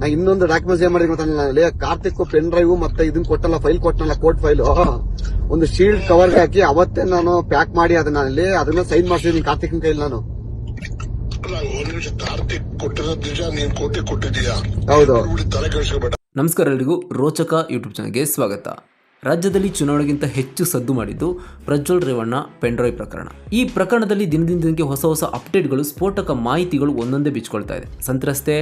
ನಾ ಇನ್ನೊಂದು ಡಾಕ್ಯುಮೆಂಟ್ಸ್ ಏನ್ ಮಾಡಿ ಗೊತ್ತಾಗಲ್ಲ ಕಾರ್ತಿಕ್ ಪೆನ್ ಡ್ರೈವ್ ಮತ್ತೆ ಇದನ್ನ ಕೊಟ್ಟಲ್ಲ ಫೈಲ್ ಕೊಟ್ಟನಲ್ಲ ಕೋರ್ಟ್ ಫೈಲ್ ಒಂದು ಶೀಲ್ಡ್ ಕವರ್ ಹಾಕಿ ಅವತ್ತೇ ನಾನು ಪ್ಯಾಕ್ ಮಾಡಿ ಅದನ್ನ ಅಲ್ಲಿ ಅದನ್ನ ಸೈನ್ ಮಾಡಿಸಿದೀನಿ ಕಾರ್ತಿಕ್ನ ಕೈಲಿ ನಾನು. ಕಾರ್ತಿಕ್ ಕೊಟ್ಟಿರೋದ್ ನಿಜ ನೀನ್ ಕೋಟಿ ಕೊಟ್ಟಿದೀಯಾ ಹೌದು. ತಲೆ ಕೆಡಿಸ್ಕೋಬೇಡ. ನಮಸ್ಕಾರ ಎಲ್ರಿಗೂ. ರೋಚಕ ಯೂಟ್ಯೂಬ್ ಚಾನಲ್ಗೆ ಸ್ವಾಗತ. ರಾಜ್ಯದಲ್ಲಿ ಚುನಾವಣೆಗಿಂತ ಹೆಚ್ಚು ಸದ್ದು ಮಾಡಿದ್ದು ಪ್ರಜ್ವಲ್ ರೇವಣ್ಣ ಪೆಂಡ್ರಾಯ್ ಪ್ರಕರಣ. ಈ ಪ್ರಕರಣದಲ್ಲಿ ದಿನದಿಂದ ದಿನಕ್ಕೆ ಹೊಸ ಹೊಸ ಅಪ್ಡೇಟ್ಗಳು ಸ್ಫೋಟಕ ಮಾಹಿತಿಗಳು ಒಂದೊಂದೇ ಬಿಚ್ಕೊಳ್ತಾ ಇದೆ. ಸಂತ್ರಸ್ತೆ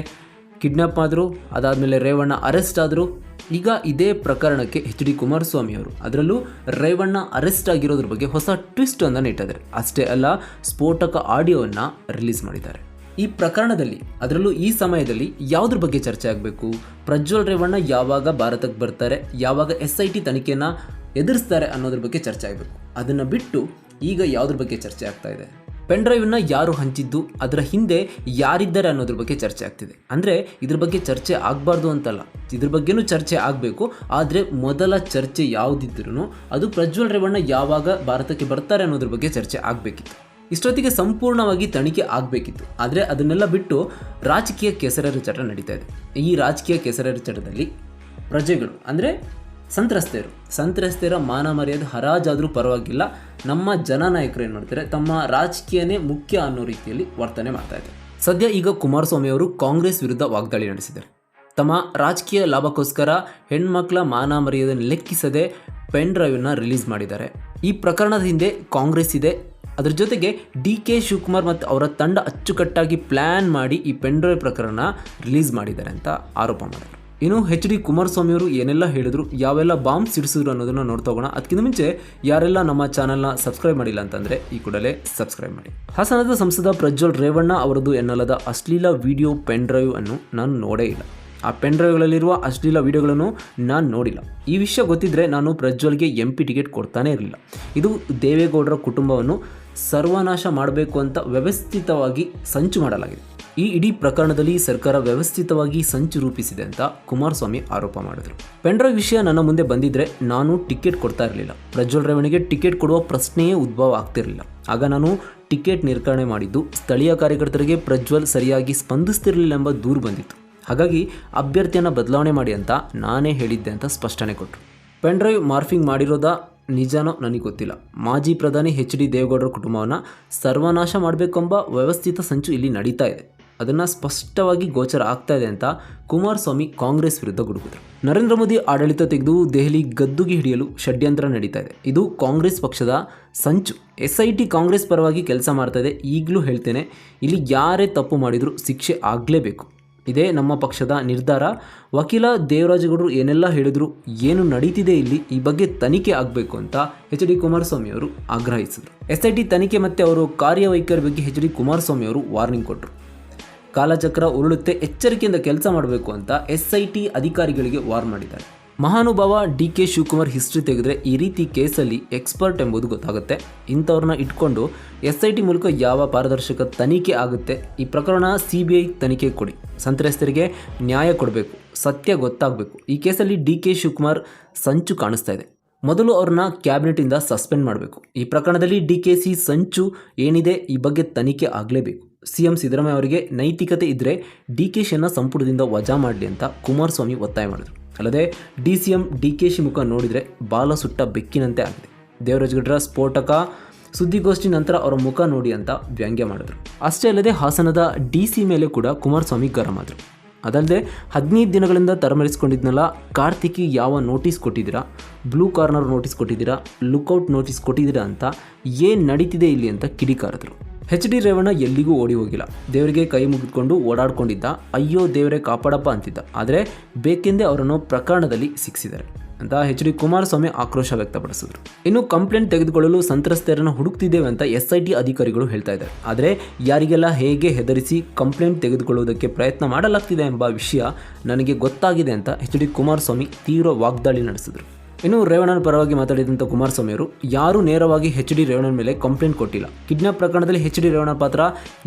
ಕಿಡ್ನಾಪ್ ಆದರು, ಅದಾದಮೇಲೆ ರೇವಣ್ಣ ಅರೆಸ್ಟ್ ಆದರು. ಈಗ ಇದೇ ಪ್ರಕರಣಕ್ಕೆ ಎಚ್ ಡಿ ಕುಮಾರಸ್ವಾಮಿ ಅವರು. ಅದರಲ್ಲೂ ರೇವಣ್ಣ ಅರೆಸ್ಟ್ ಆಗಿರೋದ್ರ ಬಗ್ಗೆ ಹೊಸ ಟ್ವಿಸ್ಟ್ ಒಂದನ್ನು ಇಟ್ಟಿದ್ದಾರೆ ಅಷ್ಟೇ ಅಲ್ಲ, ಸ್ಫೋಟಕ ಆಡಿಯೋವನ್ನು ರಿಲೀಸ್ ಮಾಡಿದ್ದಾರೆ. ಈ ಪ್ರಕರಣದಲ್ಲಿ, ಅದರಲ್ಲೂ ಈ ಸಮಯದಲ್ಲಿ ಯಾವುದ್ರ ಬಗ್ಗೆ ಚರ್ಚೆ ಆಗಬೇಕು? ಪ್ರಜ್ವಲ್ ರೇವಣ್ಣ ಯಾವಾಗ ಭಾರತಕ್ಕೆ ಬರ್ತಾರೆ? ಯಾವಾಗ ಎಸ್ ಐ ಟಿ ತನಿಖೆನ ಎದುರಿಸ್ತಾರೆ ಅನ್ನೋದ್ರ ಬಗ್ಗೆ ಚರ್ಚೆ ಆಗಬೇಕು. ಅದನ್ನು ಬಿಟ್ಟು ಈಗ ಯಾವುದ್ರ ಬಗ್ಗೆ ಚರ್ಚೆ ಆಗ್ತಾ ಇದೆ? ಪೆನ್ ಡ್ರೈವ್ನ ಯಾರು ಹಂಚಿದ್ದು, ಅದರ ಹಿಂದೆ ಯಾರಿದ್ದಾರೆ ಅನ್ನೋದ್ರ ಬಗ್ಗೆ ಚರ್ಚೆ ಆಗ್ತಿದೆ. ಅಂದರೆ ಇದ್ರ ಬಗ್ಗೆ ಚರ್ಚೆ ಆಗಬಾರ್ದು ಅಂತಲ್ಲ. ಇದ್ರ ಬಗ್ಗೆನೂ ಚರ್ಚೆ ಆಗಬೇಕು, ಆದರೆ ಮೊದಲ ಚರ್ಚೆ ಯಾವುದಿದ್ರೂ ಅದು ಪ್ರಜ್ವಲ್ ರೇವಣ್ಣ ಯಾವಾಗ ಭಾರತಕ್ಕೆ ಬರ್ತಾರೆ ಅನ್ನೋದ್ರ ಬಗ್ಗೆ ಚರ್ಚೆ ಆಗಬೇಕಿತ್ತು. ಇಷ್ಟೊತ್ತಿಗೆ ಸಂಪೂರ್ಣವಾಗಿ ತನಿಖೆ ಆಗಬೇಕಿತ್ತು. ಆದರೆ ಅದನ್ನೆಲ್ಲ ಬಿಟ್ಟು ರಾಜಕೀಯ ಕೆಸರೆರಚಾಟ ನಡೀತಾ ಇದೆ. ಈ ರಾಜಕೀಯ ಕೆಸರೆರಚಾಟದಲ್ಲಿ ಪ್ರಜೆಗಳು, ಅಂದರೆ ಸಂತ್ರಸ್ತೆಯರು ಸಂತ್ರಸ್ತೆಯರ ಮಾನ ಮರ್ಯಾದೆ ಹರಾಜಾದರೂ ಪರವಾಗಿಲ್ಲ. ನಮ್ಮ ಜನನಾಯಕರು ಏನು ಮಾಡ್ತಾರೆ? ತಮ್ಮ ರಾಜಕೀಯನೇ ಮುಖ್ಯ ಅನ್ನೋ ರೀತಿಯಲ್ಲಿ ವರ್ತನೆ ಮಾಡ್ತಾ ಇದ್ದಾರೆ. ಸದ್ಯ ಈಗ ಕುಮಾರಸ್ವಾಮಿ ಅವರು ಕಾಂಗ್ರೆಸ್ ವಿರುದ್ಧ ವಾಗ್ದಾಳಿ ನಡೆಸಿದ್ದಾರೆ. ತಮ್ಮ ರಾಜಕೀಯ ಲಾಭಕ್ಕೋಸ್ಕರ ಹೆಣ್ಮಕ್ಳ ಮಾನ ಮರ್ಯಾದೆಯನ್ನು ಲೆಕ್ಕಿಸದೆ ಪೆನ್ ಡ್ರೈವ್ನ ರಿಲೀಸ್ ಮಾಡಿದ್ದಾರೆ. ಈ ಪ್ರಕರಣದ ಹಿಂದೆ ಕಾಂಗ್ರೆಸ್ ಇದೆ. ಅದರ ಜೊತೆಗೆ ಡಿ ಕೆ ಶಿವಕುಮಾರ್ ಮತ್ತು ಅವರ ತಂಡ ಅಚ್ಚುಕಟ್ಟಾಗಿ ಪ್ಲ್ಯಾನ್ ಮಾಡಿ ಈ ಪೆನ್ ಡ್ರೈವ್ ಪ್ರಕರಣ ರಿಲೀಸ್ ಮಾಡಿದ್ದಾರೆ ಅಂತ ಆರೋಪ ಮಾಡಿದರು ಇನ್ನು ಹೆಚ್ ಡಿ ಕುಮಾರಸ್ವಾಮಿ ಅವರು ಏನೆಲ್ಲ ಹೇಳಿದ್ರು, ಯಾವೆಲ್ಲ ಬಾಂಬ್ ಸಿಡಿಸಿದ್ರು ಅನ್ನೋದನ್ನ ನೋಡ್ತಾ ಹೋಗೋಣ. ಅದಕ್ಕಿಂತ ಮುಂಚೆ ಯಾರೆಲ್ಲ ನಮ್ಮ ಚಾನಲ್ನ ಸಬ್ಸ್ಕ್ರೈಬ್ ಮಾಡಿಲ್ಲ ಅಂತಂದ್ರೆ ಈ ಕೂಡಲೇ ಸಬ್ಸ್ಕ್ರೈಬ್ ಮಾಡಿ. ಹಾಸನದ ಸಂಸದ ಪ್ರಜ್ವಲ್ ರೇವಣ್ಣ ಅವರದು ಎನ್ನಲಾದ ಅಶ್ಲೀಲ ವಿಡಿಯೋ ಪೆನ್ ಡ್ರೈವ್ ಅನ್ನು ನಾನು ನೋಡೇ ಇಲ್ಲ. ಆ ಪೆನ್ ಡ್ರೈವ್ಗಳಲ್ಲಿರುವ ಅಶ್ಲೀಲ ವಿಡಿಯೋಗಳನ್ನು ನಾನು ನೋಡಿಲ್ಲ. ಈ ವಿಷಯ ಗೊತ್ತಿದ್ರೆ ನಾನು ಪ್ರಜ್ವಲ್ಗೆ ಎಂ ಪಿ ಟಿಕೆಟ್ ಕೊಡ್ತಾನೇ ಇರಲಿಲ್ಲ. ಇದು ದೇವೇಗೌಡರ ಕುಟುಂಬವನ್ನು ಸರ್ವನಾಶ ಮಾಡಬೇಕು ಅಂತ ವ್ಯವಸ್ಥಿತವಾಗಿ ಸಂಚು ಮಾಡಲಾಗಿದೆ. ಈ ಇಡೀ ಪ್ರಕರಣದಲ್ಲಿ ಸರ್ಕಾರ ವ್ಯವಸ್ಥಿತವಾಗಿ ಸಂಚು ರೂಪಿಸಿದೆ ಅಂತ ಕುಮಾರಸ್ವಾಮಿ ಆರೋಪ ಮಾಡಿದರು. ಪೆನ್ಡ್ರೈವ್ ವಿಷಯ ನನ್ನ ಮುಂದೆ ಬಂದಿದ್ರೆ ನಾನು ಟಿಕೆಟ್ ಕೊಡ್ತಾ ಇರಲಿಲ್ಲ. ಪ್ರಜ್ವಲ್ ರೇವಣಿಗೆ ಟಿಕೆಟ್ ಕೊಡುವ ಪ್ರಶ್ನೆಯೇ ಉದ್ಭವ ಆಗ್ತಿರಲಿಲ್ಲ. ಆಗ ನಾನು ಟಿಕೆಟ್ ನಿರ್ಕರಣೆ ಮಾಡಿದ್ದು, ಸ್ಥಳೀಯ ಕಾರ್ಯಕರ್ತರಿಗೆ ಪ್ರಜ್ವಲ್ ಸರಿಯಾಗಿ ಸ್ಪಂದಿಸ್ತಿರಲಿಲ್ಲ ಎಂಬ ದೂರು ಬಂದಿತ್ತು. ಹಾಗಾಗಿ ಅಭ್ಯರ್ಥಿಯನ್ನು ಬದಲಾವಣೆ ಮಾಡಿ ಅಂತ ನಾನೇ ಹೇಳಿದ್ದೆ ಅಂತ ಸ್ಪಷ್ಟನೆ ಕೊಟ್ಟರು ಪೆನ್ಡ್ರೈವ್ ಮಾರ್ಫಿಂಗ್ ಮಾಡಿರೋದ ನಿಜಾನೋ ನನಗೆ ಗೊತ್ತಿಲ್ಲ. ಮಾಜಿ ಪ್ರಧಾನಿ ಎಚ್ ಡಿ ದೇವೇಗೌಡರ ಕುಟುಂಬವನ್ನು ಸರ್ವನಾಶ ಮಾಡಬೇಕೆಂಬ ವ್ಯವಸ್ಥಿತ ಸಂಚು ಇಲ್ಲಿ ನಡೀತಾ ಇದೆ. ಅದನ್ನು ಸ್ಪಷ್ಟವಾಗಿ ಗೋಚರ ಆಗ್ತಾ ಇದೆ ಅಂತ ಕುಮಾರಸ್ವಾಮಿ ಕಾಂಗ್ರೆಸ್ ವಿರುದ್ಧ ಗುಡುಗಿದರು. ನರೇಂದ್ರ ಮೋದಿ ಆಡಳಿತ ತೆಗೆದು ದೆಹಲಿ ಗದ್ದುಗೆ ಹಿಡಿಯಲು ಷಡ್ಯಂತ್ರ ನಡೀತಾ ಇದೆ. ಇದು ಕಾಂಗ್ರೆಸ್ ಪಕ್ಷದ ಸಂಚು. ಎಸ್ ಐ ಟಿ ಕಾಂಗ್ರೆಸ್ ಪರವಾಗಿ ಕೆಲಸ ಮಾಡ್ತಾ ಇದೆ. ಈಗಲೂ ಹೇಳ್ತೇನೆ, ಇಲ್ಲಿ ಯಾರೇ ತಪ್ಪು ಮಾಡಿದರೂ ಶಿಕ್ಷೆ ಆಗಲೇಬೇಕು. ಇದೇ ನಮ್ಮ ಪಕ್ಷದ ನಿರ್ಧಾರ. ವಕೀಲ ದೇವರಾಜಗೌಡರು ಏನೆಲ್ಲ ಹೇಳಿದ್ರು, ಏನು ನಡೀತಿದೆ ಇಲ್ಲಿ, ಈ ಬಗ್ಗೆ ತನಿಖೆ ಆಗಬೇಕು ಅಂತ ಎಚ್ ಡಿ ಕುಮಾರಸ್ವಾಮಿ ಅವರು ಆಗ್ರಹಿಸಿದರು. ಎಸ್ ಐ ಟಿ ತನಿಖೆ ಮತ್ತು ಅವರು ಕಾರ್ಯವೈಖರಿ ಬಗ್ಗೆ ಎಚ್ ಡಿ ಕುಮಾರಸ್ವಾಮಿ ಅವರು ವಾರ್ನಿಂಗ್ ಕೊಟ್ಟರು ಕಾಲಚಕ್ರ ಉರುಳುತ್ತೆ, ಎಚ್ಚರಿಕೆಯಿಂದ ಕೆಲಸ ಮಾಡಬೇಕು ಅಂತ ಎಸ್ ಅಧಿಕಾರಿಗಳಿಗೆ ವಾರ್ ಮಾಡಿದ್ದಾರೆ. ಮಹಾನುಭಾವ ಡಿ ಕೆ ಶಿವಕುಮಾರ್ ಹಿಸ್ಟ್ರಿ ತೆಗೆದ್ರೆ ಈ ರೀತಿ ಕೇಸಲ್ಲಿ ಎಕ್ಸ್ಪರ್ಟ್ ಎಂಬುದು ಗೊತ್ತಾಗುತ್ತೆ. ಇಂಥವ್ರನ್ನ ಇಟ್ಕೊಂಡು ಎಸ್ ಐ ಟಿ ಮೂಲಕ ಯಾವ ಪಾರದರ್ಶಕ ತನಿಖೆ ಆಗುತ್ತೆ, ಈ ಪ್ರಕರಣ ಸಿ ಬಿ ಐ ತನಿಖೆ ಕೊಡಿ. ಸಂತ್ರಸ್ತರಿಗೆ ನ್ಯಾಯ ಕೊಡಬೇಕು, ಸತ್ಯ ಗೊತ್ತಾಗಬೇಕು. ಈ ಕೇಸಲ್ಲಿ ಡಿ ಕೆ ಶಿವಕುಮಾರ್ ಸಂಚು ಕಾಣಿಸ್ತಾ ಇದೆ. ಮೊದಲು ಅವ್ರನ್ನ ಕ್ಯಾಬಿನೆಟಿಂದ ಸಸ್ಪೆಂಡ್ ಮಾಡಬೇಕು. ಈ ಪ್ರಕರಣದಲ್ಲಿ ಡಿ ಕೆ ಸಿ ಸಂಚು ಏನಿದೆ ಈ ಬಗ್ಗೆ ತನಿಖೆ ಆಗಲೇಬೇಕು. ಸಿ ಎಂ ಸಿದ್ದರಾಮಯ್ಯ ಅವರಿಗೆ ನೈತಿಕತೆ ಇದ್ದರೆ ಡಿ ಕೆ ಶಿಯನ್ನು ಸಂಪುಟದಿಂದ ವಜಾ ಮಾಡಲಿ ಅಂತ ಕುಮಾರಸ್ವಾಮಿ ಒತ್ತಾಯ ಮಾಡಿದರು. ಅಲ್ಲದೆ D C M, D K she ಮುಖ ನೋಡಿದರೆ ಬಾಲ ಸುಟ್ಟ ಬೆಕ್ಕಿನಂತೆ ಆಗಿದೆ. ದೇವರಾಜಗೌಡರ ಸ್ಫೋಟಕ ಸುದ್ದಿಗೋಷ್ಠಿ ನಂತರ ಅವರ ಮುಖ ನೋಡಿ ಅಂತ ವ್ಯಂಗ್ಯ ಮಾಡಿದ್ರು. ಅಷ್ಟೇ ಅಲ್ಲದೆ ಹಾಸನದ ಡಿ ಸಿ ಮೇಲೆ ಕೂಡ ಕುಮಾರಸ್ವಾಮಿ ಗರಂ ಆದರು. ಅದಲ್ಲದೆ ಹದಿನೈದು ದಿನಗಳಿಂದ ತರಮರಿಸ್ಕೊಂಡಿದ್ನಲ್ಲ, ಕಾರ್ತಿಕಿ ಯಾವ ನೋಟಿಸ್ ಕೊಟ್ಟಿದ್ದೀರಾ? ಬ್ಲೂ ಕಾರ್ನರ್ ನೋಟಿಸ್ ಕೊಟ್ಟಿದ್ದೀರಾ? ಲುಕ್ಔಟ್ ನೋಟಿಸ್ ಕೊಟ್ಟಿದ್ದೀರಾ ಅಂತ ಏನು ನಡೀತಿದೆ ಇಲ್ಲಿ ಅಂತ ಕಿಡಿಕಾರಿದ್ರು. ಹೆಚ್ ಡಿ ರೇವಣ್ಣ ಎಲ್ಲಿಗೂ ಓಡಿ ಹೋಗಿಲ್ಲ. ದೇವರಿಗೆ ಕೈ ಮುಗಿದುಕೊಂಡು ಓಡಾಡ್ಕೊಂಡಿದ್ದ. ಅಯ್ಯೋ ದೇವರೇ ಕಾಪಾಡಪ್ಪ ಅಂತಿದ್ದ. ಆದರೆ ಬೇಕೆಂದೇ ಅವರನ್ನು ಪ್ರಕರಣದಲ್ಲಿ ಸಿಕ್ಕಿಸಿದ್ದಾರೆ. ಅಂತ ಎಚ್ ಡಿ ಕುಮಾರಸ್ವಾಮಿ ಆಕ್ರೋಶ ವ್ಯಕ್ತಪಡಿಸಿದ್ರು. ಇನ್ನು ಕಂಪ್ಲೇಂಟ್ ತೆಗೆದುಕೊಳ್ಳಲು ಸಂತ್ರಸ್ತೆಯರನ್ನು ಹುಡುಕ್ತಿದ್ದೇವೆ ಅಂತ ಎಸ್ ಐ ಟಿ ಅಧಿಕಾರಿಗಳು ಹೇಳ್ತಾ ಇದ್ದಾರೆ. ಆದರೆ ಯಾರಿಗೆಲ್ಲ ಹೇಗೆ ಹೆದರಿಸಿ ಕಂಪ್ಲೇಂಟ್ ತೆಗೆದುಕೊಳ್ಳುವುದಕ್ಕೆ ಪ್ರಯತ್ನ ಮಾಡಲಾಗ್ತಿದೆ ಎಂಬ ವಿಷಯ ನನಗೆ ಗೊತ್ತಾಗಿದೆ ಅಂತ ಎಚ್ ಡಿ ಕುಮಾರಸ್ವಾಮಿ ತೀವ್ರ ವಾಗ್ದಾಳಿ ನಡೆಸಿದರು. ಇನ್ನು ರೇವಣ್ಣನ ಪರವಾಗಿ ಮಾತಾಡಿದಂಥ ಕುಮಾರಸ್ವಾಮಿ ಅವರು ಯಾರೂ ನೇರವಾಗಿ ಹೆಚ್ ಡಿ ರೇವಣ್ಣನ ಮೇಲೆ ಕಂಪ್ಲೇಂಟ್ ಕೊಟ್ಟಿಲ್ಲ. ಕಿಡ್ನಾಪ್ ಪ್ರಕರಣದಲ್ಲಿ ಹೆಚ್ ಡಿ ರೇವಣ್ಣ ಪಾತ್ರ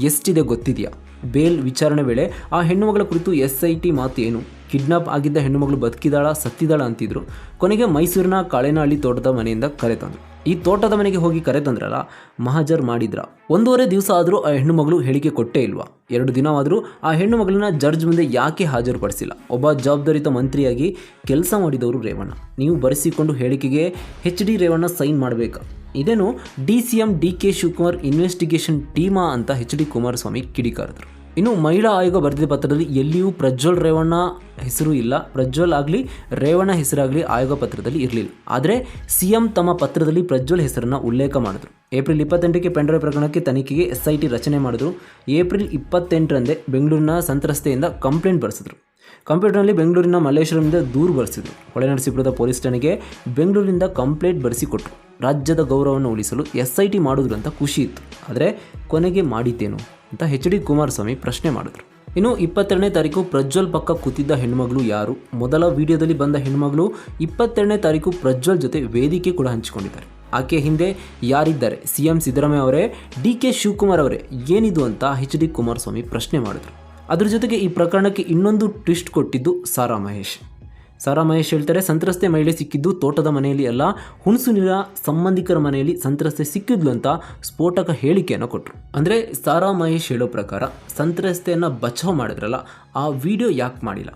ಎಷ್ಟಿದೆ ಗೊತ್ತಿದೆಯಾ? ಬೇಲ್ ವಿಚಾರಣೆ ವೇಳೆ ಆ ಹೆಣ್ಣುಮಗಳ ಕುರಿತು ಎಸ್ ಐ ಟಿ ಮಾತು ಏನು? ಕಿಡ್ನಾಪ್ ಆಗಿದ್ದ ಹೆಣ್ಣುಮಗಳು ಬದುಕಿದಾಳ, ಸತ್ತಿದಾಳ ಅಂತಿದ್ರು. ಕೊನೆಗೆ ಮೈಸೂರಿನ ಕಾಳೇನಹಳ್ಳಿ ತೋಟದ ಮನೆಯಿಂದ ಕರೆ ತಂದರು. ಈ ತೋಟದ ಮನೆಗೆ ಹೋಗಿ ಕರೆತಂದ್ರಲ್ಲ, ಮಹಾಜರ್ ಮಾಡಿದ್ರ? ಒಂದೂವರೆ ದಿವಸ ಆದರೂ ಆ ಹೆಣ್ಣು ಮಗಳು ಹೇಳಿಕೆ ಕೊಟ್ಟೇ ಇಲ್ವಾ? ಎರಡು ದಿನವಾದರೂ ಆ ಹೆಣ್ಣು ಮಗಳನ್ನ ಜಡ್ಜ್ ಮುಂದೆ ಯಾಕೆ ಹಾಜರುಪಡಿಸಿಲ್ಲ? ಒಬ್ಬ ಜವಾಬ್ದಾರಿತ ಮಂತ್ರಿಯಾಗಿ ಕೆಲಸ ಮಾಡಿದವರು ರೇವಣ್ಣ. ನೀವು ಬರೆಸಿಕೊಂಡು ಹೇಳಿಕೆಗೆ ಹೆಚ್ ಡಿ ರೇವಣ್ಣ ಸೈನ್ ಮಾಡಬೇಕಾ? ಇದೇನು D C M D K Shivakumar investigation ಟೀಮಾ ಅಂತ ಹೆಚ್ ಡಿ ಕುಮಾರಸ್ವಾಮಿ ಕಿಡಿಕಾರಿದ್ರು. ಇನ್ನು ಮಹಿಳಾ ಆಯೋಗ ಬರೆದಿದ್ದ ಪತ್ರದಲ್ಲಿ ಎಲ್ಲಿಯೂ ಪ್ರಜ್ವಲ್ ರೇವಣ್ಣ ಹೆಸರು ಇಲ್ಲ. ಪ್ರಜ್ವಲ್ ಆಗಲಿ, ರೇವಣ್ಣ ಹೆಸರಾಗಲಿ ಆಯೋಗ ಪತ್ರದಲ್ಲಿ ಇರಲಿಲ್ಲ. ಆದರೆ ಸಿ ಎಂ ತಮ್ಮ ಪತ್ರದಲ್ಲಿ ಪ್ರಜ್ವಲ್ ಹೆಸರನ್ನು ಉಲ್ಲೇಖ ಮಾಡಿದ್ರು. ಏಪ್ರಿಲ್ ಇಪ್ಪತ್ತೆಂಟಕ್ಕೆ ಪೆಂಡ್ರೈವ್ ಪ್ರಕರಣಕ್ಕೆ ತನಿಖೆಗೆ ಎಸ್ ಐ ಟಿ ರಚನೆ ಮಾಡಿದ್ರು. ಏಪ್ರಿಲ್ ಇಪ್ಪತ್ತೆಂಟರಂದೇ ಬೆಂಗಳೂರಿನ ಸಂತ್ರಸ್ತೆಯಿಂದ ಕಂಪ್ಲೇಂಟ್ ಬರೆಸಿದ್ರು. ಕಂಪ್ಯೂಟರ್ನಲ್ಲಿ ಬೆಂಗಳೂರಿನ ಮಲ್ಲೇಶ್ವರದಿಂದ ದೂರು ಬರೆಸಿದ್ರು. ಹೊಳೆನರಸೀಪುರದ ಪೊಲೀಸ್ ಠಾಣೆಗೆ ಬೆಂಗಳೂರಿನಿಂದ ಕಂಪ್ಲೇಂಟ್ ಬರೆಸಿಕೊಟ್ರು. ರಾಜ್ಯದ ಗೌರವವನ್ನು ಉಳಿಸಲು ಎಸ್ ಐ ಟಿ ಮಾಡಿದ್ರು ಖುಷಿ ಇತ್ತು. ಆದರೆ ಕೊನೆಗೆ ಮಾಡಿದ್ದೇನು? ಅಂತ ಹೆಚ್ ಡಿ ಕುಮಾರಸ್ವಾಮಿ ಪ್ರಶ್ನೆ ಮಾಡಿದ್ರು. ಇನ್ನು ಇಪ್ಪತ್ತೆರಡನೇ ತಾರೀಕು ಪ್ರಜ್ವಲ್ ಪಕ್ಕ ಕೂತಿದ್ದ ಹೆಣ್ಮಗಳು ಯಾರು? ಮೊದಲ ವಿಡಿಯೋದಲ್ಲಿ ಬಂದ ಹೆಣ್ಮಗಳು ಇಪ್ಪತ್ತೆರಡನೇ ತಾರೀಕು ಪ್ರಜ್ವಲ್ ಜೊತೆ ವೇದಿಕೆ ಕೂಡ ಹಂಚಿಕೊಂಡಿದ್ದಾರೆ. ಆಕೆ ಹಿಂದೆ ಯಾರಿದ್ದಾರೆ? ಸಿ ಎಂ ಸಿದ್ದರಾಮಯ್ಯ ಅವರೇ, ಡಿ ಕೆ ಶಿವಕುಮಾರ್ ಅವರೇ, ಏನಿದು ಅಂತ ಹೆಚ್ ಡಿ ಕುಮಾರಸ್ವಾಮಿ ಪ್ರಶ್ನೆ ಮಾಡಿದ್ರು. ಅದ್ರ ಜೊತೆಗೆ ಈ ಪ್ರಕರಣಕ್ಕೆ ಇನ್ನೊಂದು ಟ್ವಿಸ್ಟ್ ಕೊಟ್ಟಿದ್ದು ಸಾರಾ ಮಹೇಶ್. ಸಾರಾ ಮಹೇಶ್ ಹೇಳ್ತಾರೆ, ಸಂತ್ರಸ್ತೆ ಮಹಿಳೆ ಸಿಕ್ಕಿದ್ದು ತೋಟದ ಮನೆಯಲ್ಲಿ ಅಲ್ಲ ಹುಣಸುನಿರ ಸಂಬಂಧಿಕರ ಮನೆಯಲ್ಲಿ ಸಂತ್ರಸ್ತೆ ಸಿಕ್ಕಿದ್ಲು ಅಂತ ಸ್ಫೋಟಕ ಹೇಳಿಕೆಯನ್ನು ಕೊಟ್ಟರು ಅಂದರೆ ಸಾರಾ ಮಹೇಶ್ ಹೇಳೋ ಪ್ರಕಾರ ಸಂತ್ರಸ್ತೆಯನ್ನು ಬಚಾವ್ ಮಾಡಿದ್ರಲ್ಲ, ಆ ವಿಡಿಯೋ ಯಾಕೆ ಮಾಡಿಲ್ಲ?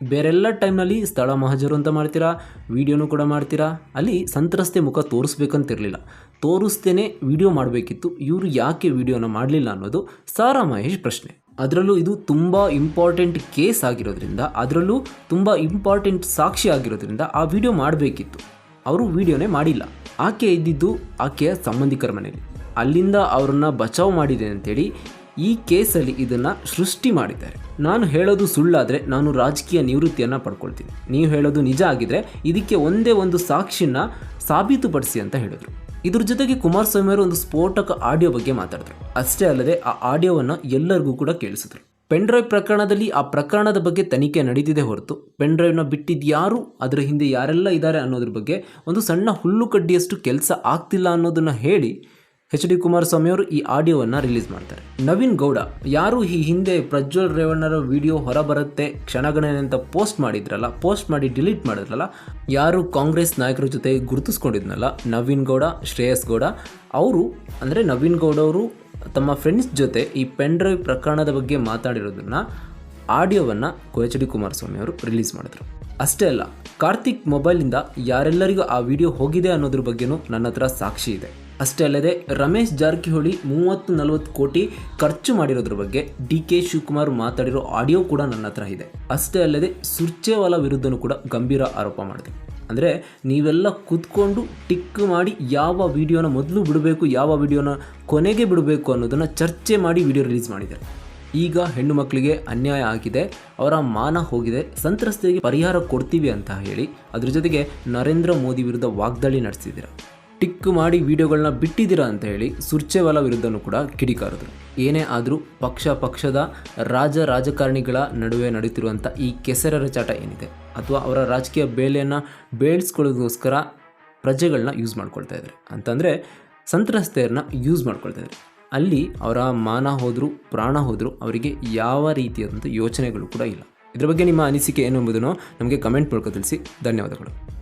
ಬೇರೆಲ್ಲ ಟೈಮ್ನಲ್ಲಿ ಸ್ಥಳ ಮಹಜರು ಅಂತ ಮಾಡ್ತೀರಾ, ವಿಡಿಯೋನೂ ಕೂಡ ಮಾಡ್ತೀರಾ? ಅಲ್ಲಿ ಸಂತ್ರಸ್ತೆ ಮುಖ ತೋರಿಸ್ಬೇಕಂತಿರಲಿಲ್ಲ. ತೋರಿಸ್ತೇನೆ ವಿಡಿಯೋ ಮಾಡಬೇಕಿತ್ತು, ಇವರು ಯಾಕೆ ವಿಡಿಯೋನ ಮಾಡಲಿಲ್ಲ ಅನ್ನೋದು ಸಾರಾ ಮಹೇಶ್ ಪ್ರಶ್ನೆ. ಅದರಲ್ಲೂ ಇದು ತುಂಬ ಇಂಪಾರ್ಟೆಂಟ್ ಕೇಸ್ ಆಗಿರೋದ್ರಿಂದ, ಅದರಲ್ಲೂ ತುಂಬ ಇಂಪಾರ್ಟೆಂಟ್ ಸಾಕ್ಷಿ ಆಗಿರೋದ್ರಿಂದ ಆ ವಿಡಿಯೋ ಮಾಡಬೇಕಿತ್ತು. ಅವರು ವಿಡಿಯೋನೇ ಮಾಡಿಲ್ಲ. ಆಕೆ ಇದ್ದಿದ್ದು ಆಕೆಯ ಸಂಬಂಧಿಕರ ಮನೆಯಲ್ಲಿ ಅಲ್ಲಿಂದ ಅವರನ್ನು ಬಚಾವ್ ಮಾಡಿದೆ ಅಂತೇಳಿ ಈ ಕೇಸಲ್ಲಿ ಇದನ್ನು ಸೃಷ್ಟಿ ಮಾಡಿದ್ದಾರೆ. ನಾನು ಹೇಳೋದು ಸುಳ್ಳಾದರೆ ನಾನು ರಾಜಕೀಯ ನಿವೃತ್ತಿಯನ್ನು ಪಡ್ಕೊಳ್ತೀನಿ. ನೀವು ಹೇಳೋದು ನಿಜ ಆಗಿದ್ರೆ ಇದಕ್ಕೆ ಒಂದೇ ಒಂದು ಸಾಕ್ಷಿನ ಸಾಬೀತುಪಡಿಸಿ ಅಂತ ಹೇಳಿದ್ರು. ಇದ್ರ ಜೊತೆಗೆ ಕುಮಾರಸ್ವಾಮಿ ಅವರು ಒಂದು ಸ್ಫೋಟಕ ಆಡಿಯೋ ಬಗ್ಗೆ ಮಾತಾಡಿದ್ರು. ಅಷ್ಟೇ ಅಲ್ಲದೆ ಆ ಆಡಿಯೋವನ್ನು ಎಲ್ಲರಿಗೂ ಕೂಡ ಕೇಳಿಸಿದ್ರು. ಪೆನ್ಡ್ರೈವ್ ಪ್ರಕರಣದಲ್ಲಿ ಆ ಪ್ರಕರಣದ ಬಗ್ಗೆ ತನಿಖೆ ನಡೀತಿದೆ ಹೊರತು ಪೆನ್ಡ್ರೈವ್ನ ಬಿಟ್ಟಿದ್ದು ಯಾರು ಅದರ ಹಿಂದೆ ಯಾರೆಲ್ಲ ಇದ್ದಾರೆ ಅನ್ನೋದ್ರ ಬಗ್ಗೆ ಒಂದು ಸಣ್ಣ ಹುಲ್ಲು ಕಡ್ಡಿಯಷ್ಟು ಕೆಲಸ ಆಗ್ತಿಲ್ಲ ಅನ್ನೋದನ್ನು ಹೇಳಿ ಎಚ್ ಡಿ ಕುಮಾರಸ್ವಾಮಿ ಅವರು ಈ ಆಡಿಯೋವನ್ನು ರಿಲೀಸ್ ಮಾಡ್ತಾರೆ. ನವೀನ್ ಗೌಡ, ಯಾರು ಈ ಹಿಂದೆ ಪ್ರಜ್ವಲ್ ರೇವಣ್ಣರ ವಿಡಿಯೋ ಹೊರಬರುತ್ತೆ, ಕ್ಷಣಗಣನೆ ಅಂತ ಪೋಸ್ಟ್ ಮಾಡಿದ್ರಲ್ಲ, ಪೋಸ್ಟ್ ಮಾಡಿ ಡಿಲೀಟ್ ಮಾಡಿದ್ರಲ್ಲ, ಯಾರು ಕಾಂಗ್ರೆಸ್ ನಾಯಕರ ಜೊತೆ ಗುರುತಿಸ್ಕೊಂಡಿದ್ನಲ್ಲ ನವೀನ್ ಗೌಡ, ಶ್ರೇಯಸ್ ಗೌಡ, ಅವರು ಅಂದರೆ ನವೀನ್ ಗೌಡ ಅವರು ತಮ್ಮ ಫ್ರೆಂಡ್ಸ್ ಜೊತೆ ಈ ಪೆನ್ ಡ್ರೈವ್ ಪ್ರಕರಣದ ಬಗ್ಗೆ ಮಾತಾಡಿರೋದನ್ನು ಆಡಿಯೋವನ್ನು ಎಚ್ ಡಿ ಕುಮಾರಸ್ವಾಮಿ ಅವರು ರಿಲೀಸ್ ಮಾಡಿದ್ರು. ಅಷ್ಟೇ ಅಲ್ಲ, ಕಾರ್ತಿಕ್ ಮೊಬೈಲಿಂದ ಯಾರೆಲ್ಲರಿಗೂ ಆ ವಿಡಿಯೋ ಹೋಗಿದೆ ಅನ್ನೋದ್ರ ಬಗ್ಗೆನೂ ನನ್ನ ಹತ್ರ ಸಾಕ್ಷಿ ಇದೆ. ಅಷ್ಟೇ ಅಲ್ಲದೆ ರಮೇಶ್ ಜಾರಕಿಹೊಳಿ ಮೂವತ್ತು ನಲವತ್ತು ಕೋಟಿ ಖರ್ಚು ಮಾಡಿರೋದ್ರ ಬಗ್ಗೆ ಡಿ ಕೆ ಶಿವಕುಮಾರ್ ಮಾತಾಡಿರೋ ಆಡಿಯೋ ಕೂಡ ನನ್ನ ಹತ್ರ ಇದೆ. ಅಷ್ಟೇ ಅಲ್ಲದೆ ಸುರ್ಜೇವಾಲಾ ವಿರುದ್ಧನೂ ಕೂಡ ಗಂಭೀರ ಆರೋಪ ಮಾಡಿದೆ. ಅಂದರೆ ನೀವೆಲ್ಲ ಕೂತ್ಕೊಂಡು ಟಿಕ್ ಮಾಡಿ ಯಾವ ವಿಡಿಯೋನ ಮೊದಲು ಬಿಡಬೇಕು, ಯಾವ ವಿಡಿಯೋನ ಕೊನೆಗೆ ಬಿಡಬೇಕು ಅನ್ನೋದನ್ನು ಚರ್ಚೆ ಮಾಡಿ ವಿಡಿಯೋ ರಿಲೀಸ್ ಮಾಡಿದ್ದಾರೆ. ಈಗ ಹೆಣ್ಣು ಮಕ್ಕಳಿಗೆ ಅನ್ಯಾಯ ಆಗಿದೆ, ಅವರ ಮಾನ ಹೋಗಿದೆ, ಸಂತ್ರಸ್ತರಿಗೆ ಪರಿಹಾರ ಕೊಡ್ತೀವಿ ಅಂತ ಹೇಳಿ ಅದ್ರ ಜೊತೆಗೆ ನರೇಂದ್ರ ಮೋದಿ ವಿರುದ್ಧ ವಾಗ್ದಾಳಿ ನಡೆಸಿದ್ದೀರ? ಟಿಕ್ ಮಾಡಿ ವಿಡಿಯೋಗಳನ್ನ ಬಿಟ್ಟಿದ್ದೀರಾ ಅಂತ ಹೇಳಿ ಸುರ್ಚೆವಾಲ ವಿರುದ್ಧನೂ ಕೂಡ ಕಿಡಿಕಾರಿದ್ರು. ಏನೇ ಆದರೂ ಪಕ್ಷ ಪಕ್ಷದ ರಾಜ ರಾಜಕಾರಣಿಗಳ ನಡುವೆ ನಡೀತಿರುವಂಥ ಈ ಕೆಸರರ ಚಾಟ ಏನಿದೆ? ಅಥವಾ ಅವರ ರಾಜಕೀಯ ಬೇಲೆಯನ್ನು ಬೇಳಿಸ್ಕೊಳ್ಳೋದಕ್ಕೋಸ್ಕರ ಪ್ರಜೆಗಳನ್ನ ಯೂಸ್ ಮಾಡ್ಕೊಳ್ತಾ ಇದ್ದಾರೆ ಅಂತಂದರೆ ಸಂತ್ರಸ್ತೆಯರನ್ನ ಯೂಸ್ ಮಾಡ್ಕೊಳ್ತಾ ಇದ್ದಾರೆ ಅಲ್ಲಿ ಅವರ ಮಾನ ಹೋದರೂ, ಪ್ರಾಣ ಹೋದರೂ ಅವರಿಗೆ ಯಾವ ರೀತಿಯಾದಂಥ ಯೋಚನೆಗಳು ಕೂಡ ಇಲ್ಲ. ಇದ್ರ ಬಗ್ಗೆ ನಿಮ್ಮ ಅನಿಸಿಕೆ ಏನು ಎಂಬುದನ್ನು ನಮಗೆ ಕಮೆಂಟ್ ಮೂಲಕ ತಿಳಿಸಿ. ಧನ್ಯವಾದಗಳು.